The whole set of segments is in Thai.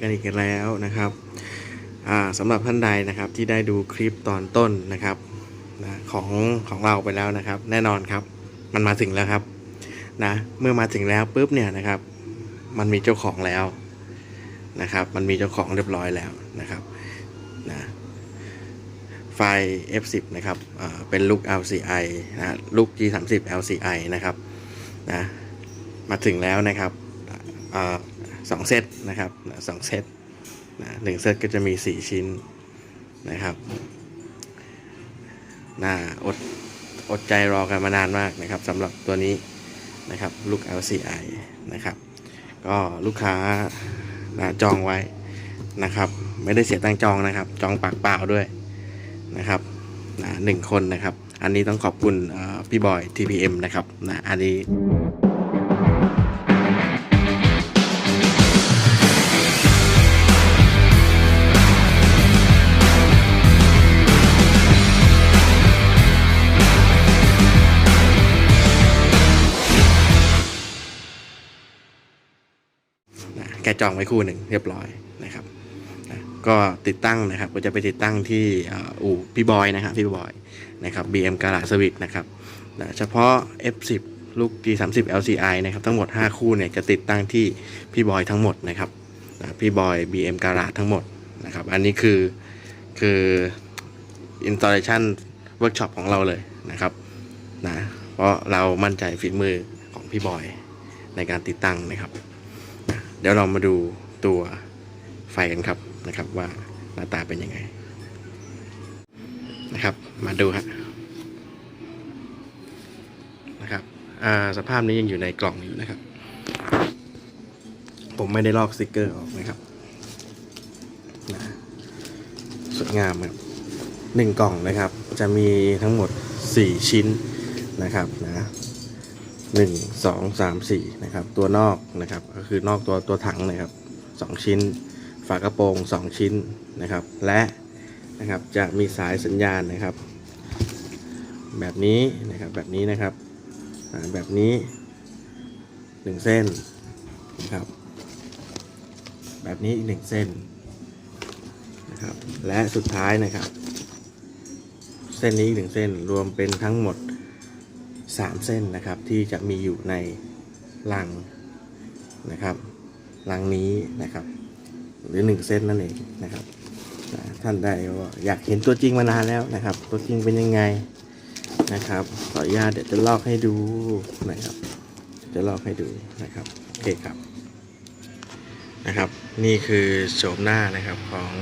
กันอีกแล้วนะครับสำหรับท่านใดนะครับที่ได้ดูคลิปตอนต้นนะครับนะของของเราไปแล้วนะครับ แน่นอนครับ มันมาถึงแล้วครับนะเมื่อมาถึงแล้วปุ๊บเนี่ยนะครับ มันมีเจ้าของแล้วนะครับ มันมีเจ้าของเรียบร้อยแล้วนะครับนะไฟ F10 นะครับเป็นลูก LCI นะลูก G30 LCI นะครับนะมาถึงแล้วนะครับ สองเซตนะครับสองเซตนะหนึ่งเซตก็จะมี 4 ชิ้นนะครับน่าอดอดใจรอกันมานานมากนะครับสำหรับตัวนี้นะครับลูก LCI นะครับก็ลูกค้านะจองไว้นะครับ ไม่ได้เสียตังจองนะครับ จองปากเปล่าด้วยนะครับนะหนึ่งคนนะครับ อันนี้ต้องขอบคุณเอ่อพี่บอย TPM นะครับนะอันนี้ แกจองไว้คู่หนึ่งเรียบร้อยนะครับนะก็ติดตั้งนะครับก็จะไปติดตั้งที่อ,อู่พี่บอยนะครับพี่บอยนะครับ BM กาลาสวิตนะครับนะเฉพาะ F10 ลูก G30 LCI นะครับทั้งหมด 5 คู่เนี่ยจะติดตั้งที่พี่บอยทั้งหมดนะครับนะพี่บอย BM กาลาทั้งหมดนะครับอันนี้คือคือ installation workshop ของเราเลยนะครับนะเพราะเรามั่นใจฝีมือของพี่บอยในการติดตั้งนะครับ เดี๋ยวเรามาดูตัวไฟกันครับนะครับว่าหน้าตาเป็นยังไงนะครับ มาดูฮะนะครับสภาพนี้ยังอยู่ในกล่องอยู่นะครับ ผมไม่ได้ลอกสติกเกอร์ออกนะครับนะสวยงามครับหนึ่งกล่องนะครับ จะมีทั้งหมด 4 ชิ้นนะครับนะ หนึ่งสองสามสี่นะครับ ตัวนอกนะครับ ก็คือนอกตัวตัวถังนะครับสองชิ้น ฝากระโปรงสองชิ้นนะครับ และนะครับจะมีสายสัญญาณนะครับ แบบนี้นะครับแบบนี้นะครับแบบนี้หนึ่งเส้นนะครับ แบบนี้อีกหนึ่งเส้นนะครับ และสุดท้ายนะครับ เส้นนี้อีกหนึ่งเส้นรวมเป็นทั้งหมด 3 เส้นนะครับที่จะมีอยู่ในลังนะครับลังนี้นะครับ หรือ 1 เส้นนั่นเองนะครับท่านใดว่าอยากเห็นตัวจริงมานานแล้วนะครับ ตัวจริงเป็นยังไงนะครับ ขออนุญาตเดี๋ยวจะลอกให้ดูนะครับ จะลอกให้ดูนะครับโอเคครับนะครับ นี่คือโฉมหน้านะครับของ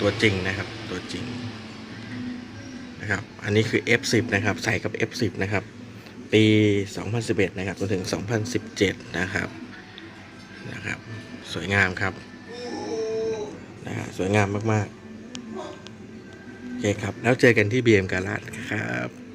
ตัวจริงนะครับตัวจริง นะครับ อันนี้คือ F10 นะครับ ใส่กับ F10 นะครับ ปี 2011 นะครับจนถึง 2017 นะครับนะครับ สวยงามครับนะฮะสวยงามมากๆ โอเคครับ แล้วเจอกันที่ BM กาลาดครับ